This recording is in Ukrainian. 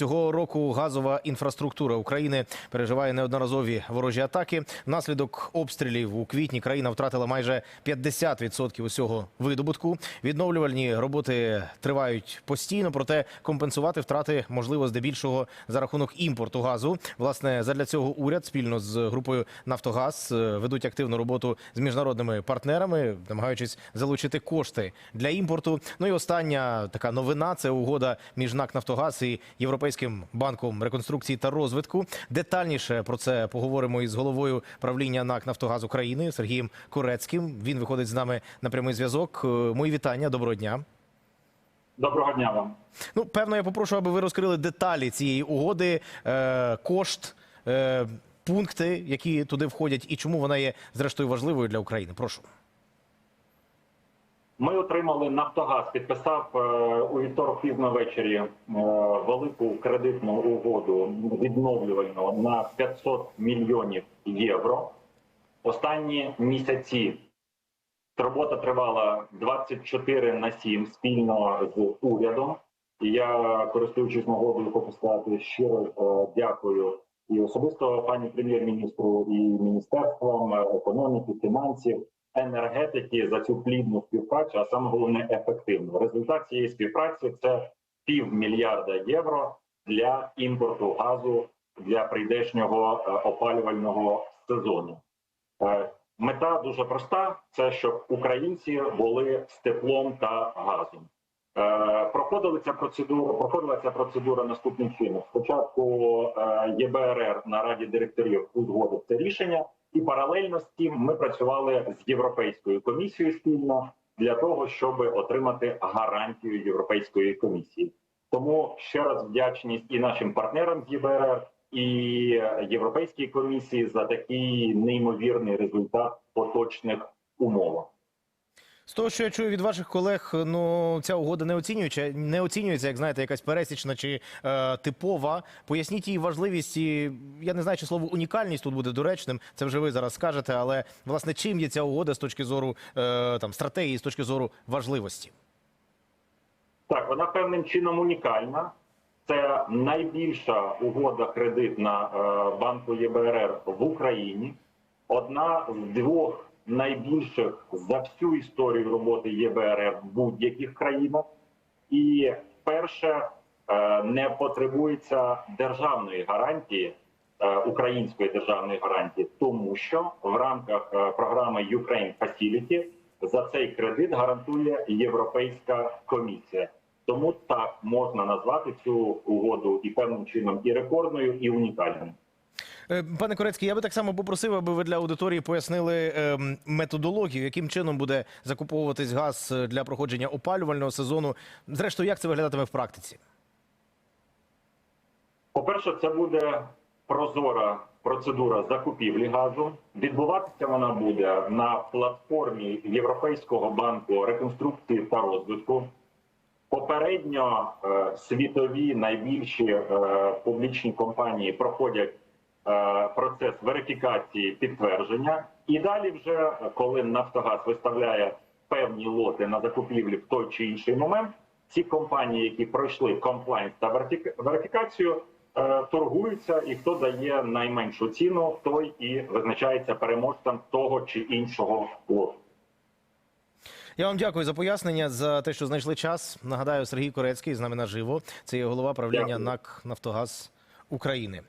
Цього року газова інфраструктура України переживає неодноразові ворожі атаки. Внаслідок обстрілів у квітні країна втратила майже 50% усього видобутку. Відновлювальні роботи тривають постійно, проте компенсувати втрати можливо здебільшого за рахунок імпорту газу. Власне, задля цього уряд спільно з групою Нафтогаз е, ведуть активну роботу з міжнародними партнерами, намагаючись залучити кошти для імпорту. Ну і остання така новина це угода між НАК Нафтогаз і Європейським банком реконструкції та розвитку. Детальніше про це поговоримо із головою правління НАК Нафтогаз України Сергієм Корецьким. Він виходить з нами на прямий зв'язок. Е, Мої вітання, доброго дня. Доброго дня вам. Ну, певно, я попрошу, аби ви розкрили деталі цієї угоди, е, кошт, е, пункти, які туди входять, і чому вона є зрештою важливою для України. Прошу. Ми отримали Нафтогаз. Підписав е, у вівторок пізно ввечері е, велику кредитну угоду відновлювальну на 500 мільйонів євро. Останні місяці робота тривала 24 на 7 спільно з урядом. І я, користуючись нагодою, хочу сказати щиро е, дякую і особисто пані прем'єр-міністру, і міністерствам економіки, фінансів, енергетики за цю плідну співпрацю, а саме головне ефективну. Результат цієї співпраці це півмільярда євро для імпорту газу для прийдешнього е, опалювального сезону. Е, Мета дуже проста: це щоб українці були з теплом та газом. Е, Проходили ця процедура. Проходила ця процедура наступним чином. Спочатку ЄБРР на раді директорів узгодив це рішення, і паралельно з тим ми працювали з європейською комісією спільно для того, щоб отримати гарантію Європейської комісії. Тому ще раз вдячність і нашим партнерам з ЄБРР, і Європейській комісії за такий неймовірний результат поточних умовах. З того, що я чую від ваших колег, ну ця угода не оцінюється, не оцінюється, як знаєте, якась пересічна чи е, типова. Поясніть її важливість і я не знаю, чи слово унікальність тут буде доречним. Це вже ви зараз скажете. Але власне чим є ця угода з точки зору е, там стратегії, з точки зору важливості? Так, вона певним чином унікальна. Це найбільша угода кредитна е, банку ЄБРР в Україні. Одна з двох найбільших за всю історію роботи ЄБРР в будь-яких країнах. І вперше е, не потребується державної гарантії, е, української державної гарантії, тому що в рамках е, програми Ukraine Facility за цей кредит гарантує Європейська комісія. Тому так можна назвати цю угоду і певним чином і рекордною, і унікальною. Е, Пане Корецький, я би так само попросив, аби ви для аудиторії пояснили ем, методологію, яким чином буде закуповуватись газ е, для проходження опалювального сезону. Зрештою, як це виглядатиме в практиці? По-перше, це буде прозора процедура закупівлі газу. Відбуватися вона буде на платформі Європейського банку реконструкції та розвитку. Попередньо е, світові найбільші публічні компанії проходять процес верифікації підтвердження, і далі, вже е, коли Нафтогаз виставляє певні лоти на закупівлі в той чи інший момент, ці компанії, які пройшли комплайнс та верифіка- верифікацію, е, торгуються, і хто дає найменшу ціну, той і визначається переможцем того чи іншого лоту. Я вам дякую за пояснення, за те, що знайшли час. Нагадаю, Сергій Корецький з нами наживо. Це є голова правління Дякую. НАК Нафтогаз України.